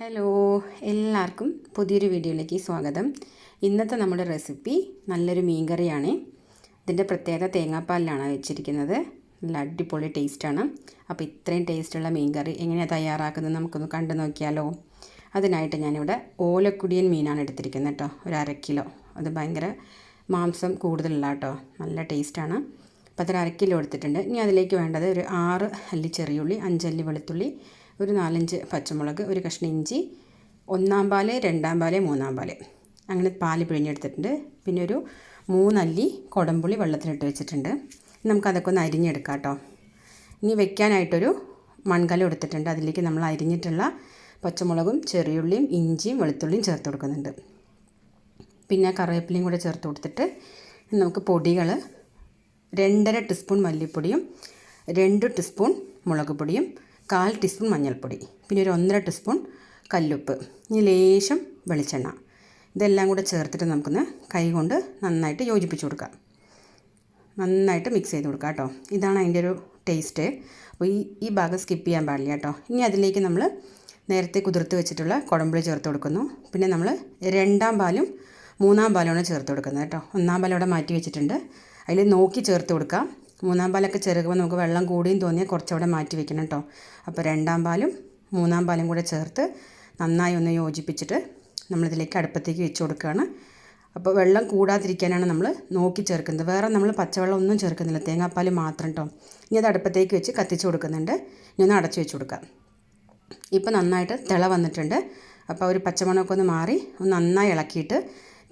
Hello എല്ലാവർക്കും പുതിയൊരു വീഡിയോയിലേക്ക് സ്വാഗതം. ഇന്നത്തെ നമ്മുടെ റെസിപ്പി നല്ലൊരു മീൻ കറിയാണ് ഇതിന്റെ പ്രത്യേക തേങ്ങാപ്പാലിലാണ് വെച്ചിരിക്കുന്നത്. നല്ല അടിപൊളി ടേസ്റ്റാണ്. അപ്പോൾ ഇത്രയും ടേസ്റ്റുള്ള മീൻകറി എങ്ങനെയാണ് തയ്യാറാക്കുന്നത് നമുക്കൊന്ന് കണ്ടു നോക്കിയാലോ? അതിനായിട്ട് ഞാനിവിടെ ഓലക്കുടിയൻ മീനാണ് എടുത്തിരിക്കുന്നത് കേട്ടോ. ഒരു അര കിലോ. അത് ഭയങ്കര മാംസം കൂടുതലുള്ള കേട്ടോ. നല്ല ടേസ്റ്റാണ്. അപ്പോൾ അതൊരു അര കിലോ എടുത്തിട്ടുണ്ട്. ഇനി അതിലേക്ക് വേണ്ടത് ഒരു ആറ് അല്ലി ചെറിയുള്ളി അഞ്ചല്ലി വെളുത്തുള്ളി ഒരു നാലഞ്ച് പച്ചമുളക് ഒരു കഷ്ണം ഇഞ്ചി ഒന്നാം പാൽ രണ്ടാം പാൽ മൂന്നാം പാൽ. അങ്ങനെ പാൽ പിഴിഞ്ഞെടുത്തിട്ടുണ്ട്. പിന്നെ ഒരു മൂന്നല്ലി കുടംപുളി വെള്ളത്തിലിട്ട് വെച്ചിട്ടുണ്ട്. നമുക്കതൊക്കെ ഒന്ന് അരിഞ്ഞെടുക്കാം കേട്ടോ. ഇനി വെക്കാനായിട്ടൊരു മൺകലം എടുത്തിട്ടുണ്ട്. അതിലേക്ക് നമ്മൾ അരിഞ്ഞിട്ടുള്ള പച്ചമുളകും ചെറിയുള്ളിയും ഇഞ്ചിയും വെളുത്തുള്ളിയും ചേർത്ത് കൊടുക്കുന്നുണ്ട്. പിന്നെ കറിവേപ്പിലയും കൂടെ ചേർത്ത് കൊടുത്തിട്ട് നമുക്ക് പൊടികൾ രണ്ടര ടീസ്പൂൺ മല്ലിപ്പൊടിയും രണ്ട് ടീസ്പൂൺ മുളക് പൊടിയും കാൽ ടീസ്പൂൺ മഞ്ഞൾപ്പൊടി പിന്നെ ഒരു ഒന്നര ടീസ്പൂൺ കല്ലുപ്പ് ഇനി ലേശം വെളിച്ചെണ്ണ. ഇതെല്ലാം കൂടെ ചേർത്തിട്ട് നമുക്കൊന്ന് കൈ കൊണ്ട് നന്നായിട്ട് യോജിപ്പിച്ച് കൊടുക്കാം. നന്നായിട്ട് മിക്സ് ചെയ്ത് കൊടുക്കാം കേട്ടോ. ഇതാണ് അതിന്റെ ഒരു ടേസ്റ്റ് അപ്പോൾ ഈ ഈ ഭാഗം സ്കിപ്പ് ചെയ്യാൻ പാടില്ല കേട്ടോ. ഇനി അതിലേക്ക് നമ്മൾ നേരത്തെ കുതിർത്ത് വെച്ചിട്ടുള്ള കുടമ്പുളി ചേർത്ത് കൊടുക്കുന്നു. പിന്നെ നമ്മൾ രണ്ടാം പാലും മൂന്നാം പാലുമാണ് ചേർത്ത് കൊടുക്കുന്നത് കേട്ടോ. ഒന്നാം പാലോടെ മാറ്റി വെച്ചിട്ടുണ്ട്. അതിൽ നോക്കി ചേർത്ത് കൊടുക്കാം. മൂന്നാം പാലൊക്കെ ചെറുകുമ്പോൾ നമുക്ക് വെള്ളം കൂടിയും തോന്നിയാൽ കുറച്ചവിടെ മാറ്റി വെക്കണം കേട്ടോ അപ്പോൾ രണ്ടാം പാലും മൂന്നാം പാലും കൂടെ ചേർത്ത് നന്നായി ഒന്ന് യോജിപ്പിച്ചിട്ട് നമ്മളിതിലേക്ക് അടുപ്പത്തേക്ക് വെച്ച് കൊടുക്കുകയാണ്. അപ്പോൾ വെള്ളം കൂടാതിരിക്കാനാണ് നമ്മൾ നോക്കി ചേർക്കുന്നത്. വേറെ നമ്മൾ പച്ചവെള്ളം ഒന്നും ചേർക്കുന്നില്ല. തേങ്ങാപ്പാൽ മാത്രം കേട്ടോ ഇനി അത് അടുപ്പത്തേക്ക് വെച്ച് കത്തിച്ച് കൊടുക്കുന്നുണ്ട്. ഇനി ഒന്ന് അടച്ചു വെച്ച് കൊടുക്കാം. ഇപ്പോൾ നന്നായിട്ട് തിള വന്നിട്ടുണ്ട്. അപ്പോൾ ഒരു പച്ചമണമൊക്കെ ഒന്ന് മാറി ഒന്ന് നന്നായി ഇളക്കിയിട്ട്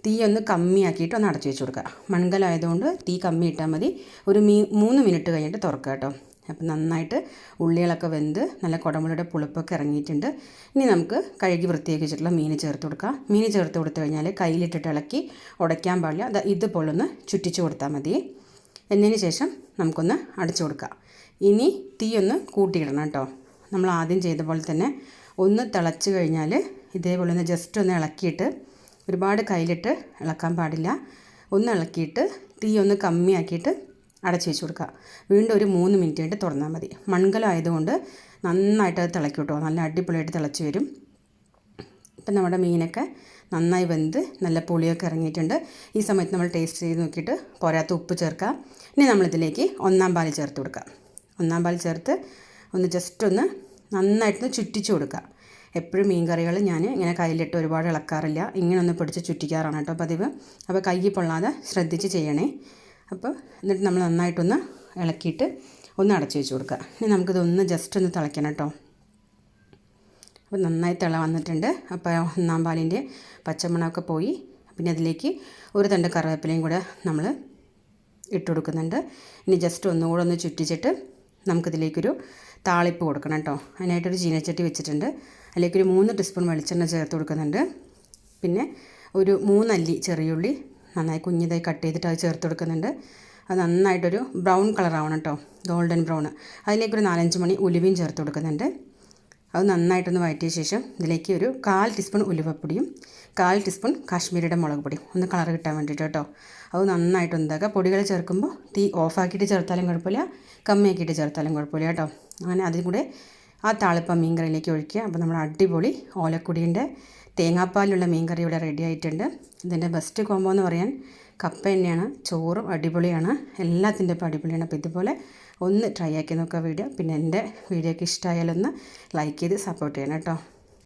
തീ ഒന്ന് കമ്മിയാക്കിയിട്ട് ഒന്ന് അടച്ചു വെച്ച് കൊടുക്കുക. മൺകലായതുകൊണ്ട് തീ കമ്മി ഇട്ടാൽ മതി. ഒരു മീ മൂന്ന് മിനിറ്റ് കഴിഞ്ഞിട്ട് തുറക്കുക കേട്ടോ. അപ്പം നന്നായിട്ട് ഉള്ളികളൊക്കെ വെന്ത് നല്ല കുടമുളയുടെ പുളിപ്പൊക്കെ ഇറങ്ങിയിട്ടുണ്ട്. ഇനി നമുക്ക് കഴുകി വൃത്തിയാക്കി വെച്ചിട്ടുള്ള മീൻ ചേർത്ത് കൊടുക്കുക മീൻ ചേർത്ത് കൊടുത്തു കഴിഞ്ഞാൽ കയ്യിലിട്ടിട്ട് ഇളക്കി ഉടയ്ക്കാൻ പാടില്ല. അത് ഇതുപോലെ ഒന്ന് ചുറ്റിച്ച് കൊടുത്താൽ മതി. എന്നതിന് ശേഷം നമുക്കൊന്ന് അടച്ചു കൊടുക്കാം ഇനി തീ ഒന്ന് കൂട്ടിയിടണം കേട്ടോ. നമ്മൾ ആദ്യം ചെയ്ത പോലെ തന്നെ ഒന്ന് തിളച്ച് കഴിഞ്ഞാൽ ഇതേപോലെ ഒന്ന് ജസ്റ്റ് ഒന്ന് ഇളക്കിയിട്ട് ഒരുപാട് കയ്യിലിട്ട് ഇളക്കാൻ പാടില്ല. ഒന്ന് ഇളക്കിയിട്ട് തീ ഒന്ന് കമ്മിയാക്കിയിട്ട് അടച്ചു വെച്ച് കൊടുക്കുക. വീണ്ടും ഒരു മൂന്ന് മിനിറ്റ് കഴിഞ്ഞിട്ട് തുറന്നാൽ മതി. മൺകലമായതുകൊണ്ട് നന്നായിട്ട് അത് തിളക്കി കിട്ടുമോ നല്ല അടിപൊളിയായിട്ട് തിളച്ച് വരും. ഇപ്പം നമ്മുടെ മീനൊക്കെ നന്നായി വെന്ത് നല്ല പുളിയൊക്കെ ഇറങ്ങിയിട്ടുണ്ട്. ഈ സമയത്ത് നമ്മൾ ടേസ്റ്റ് ചെയ്ത് നോക്കിയിട്ട് പോരാത്ത ഉപ്പ് ചേർക്കാം. ഇനി നമ്മളിതിലേക്ക് ഒന്നാം പാൽ ചേർത്ത് കൊടുക്കാം. ഒന്നാം പാൽ ചേർത്ത് ഒന്ന് ജസ്റ്റ് ഒന്ന് നന്നായിട്ടൊന്ന് ചുറ്റിച്ചു കൊടുക്കുക. എപ്പോഴും മീൻ കറികൾ ഞാൻ ഇങ്ങനെ കയ്യിലിട്ട് ഒരുപാട് ഇളക്കാറില്ല. ഇങ്ങനെ ഒന്ന് പിടിച്ച് ചുറ്റിക്കാറാണ് കേട്ടോ പതിവ്. അപ്പോൾ കൈ പൊള്ളാതെ ശ്രദ്ധിച്ച് ചെയ്യണേ. അപ്പോൾ എന്നിട്ട് നമ്മൾ നന്നായിട്ടൊന്ന് ഇളക്കിയിട്ട് ഒന്ന് അടച്ചു വെച്ച് കൊടുക്കുക. ഇനി നമുക്കിതൊന്ന് ജസ്റ്റ് ഒന്ന് തിളയ്ക്കണം കേട്ടോ. അപ്പോൾ നന്നായി തിള വന്നിട്ടുണ്ട്. അപ്പോൾ ഒന്നാം പാലിന്റെ പച്ചമണമൊക്കെ പോയി. പിന്നെ അതിലേക്ക് ഒരു തണ്ട് കറിവേപ്പിലയും കൂടെ നമ്മൾ ഇട്ട് കൊടുക്കുന്നുണ്ട്. ഇനി ജസ്റ്റ് ഒന്നുകൂടെ ഒന്ന് ചുറ്റിച്ചിട്ട് നമുക്കിതിലേക്കൊരു താളിപ്പ് കൊടുക്കണം കേട്ടോ. അതിനായിട്ടൊരു ചീനച്ചട്ടി വെച്ചിട്ടുണ്ട്. അതിലേക്കൊരു മൂന്ന് ടീസ്പൂൺ വെളിച്ചെണ്ണ ചേർത്ത് കൊടുക്കുന്നുണ്ട്. പിന്നെ ഒരു മൂന്നല്ലി ചെറിയുള്ളി നന്നായി കുഞ്ഞിതായി കട്ട് ചെയ്തിട്ട് അത് ചേർത്ത് കൊടുക്കുന്നുണ്ട്. അത് നന്നായിട്ടൊരു ബ്രൗൺ കളറാവണം കേട്ടോ. ഗോൾഡൻ ബ്രൗൺ അതിലേക്കൊരു നാലഞ്ച് മണി ഉലുവയും ചേർത്ത് കൊടുക്കുന്നുണ്ട്. അത് നന്നായിട്ടൊന്ന് വഴറ്റിയ ശേഷം ഇതിലേക്ക് ഒരു കാൽ ടീസ്പൂൺ ഉലുവപ്പൊടിയും കാൽ ടീസ്പൂൺ കാശ്മീരിയുടെ മുളക് പൊടിയും ഒന്ന് കളർ കിട്ടാൻ വേണ്ടിയിട്ട് കേട്ടോ. അത് നന്നായിട്ട് ഉണ്ടാക്കുക പൊടികൾ ചേർക്കുമ്പോൾ തീ ഓഫാക്കിയിട്ട് ചേർത്താലും കുഴപ്പമില്ല കമ്മിയാക്കിയിട്ട് ചേർത്താലും കുഴപ്പമില്ല കേട്ടോ. അങ്ങനെ അതിൽ കൂടെ ആ താളിപ്പം മീൻ കറിയിലേക്ക് ഒഴിക്കുക. അപ്പോൾ നമ്മൾ അടിപൊളി ഓലക്കുടീന്റെ തേങ്ങാപ്പാലുള്ള മീൻ കറി ഇവിടെ റെഡി ആയിട്ടുണ്ട്. ഇതിന്റെ ബെസ്റ്റ് കോമ്പോ എന്ന് പറയാൻ കപ്പ തന്നെയാണ്. ചോറും അടിപൊളിയാണ്. എല്ലാത്തിന്റെ ഇപ്പം അടിപൊളിയാണ്. അപ്പോൾ ഇതുപോലെ ഒന്ന് ട്രൈ ആക്കി നോക്കുക വീഡിയോ. പിന്നെ എന്റെ വീഡിയോക്ക് ഇഷ്ടമായാലൊന്ന് ലൈക്ക് ചെയ്ത് സപ്പോർട്ട് ചെയ്യണം കേട്ടോ.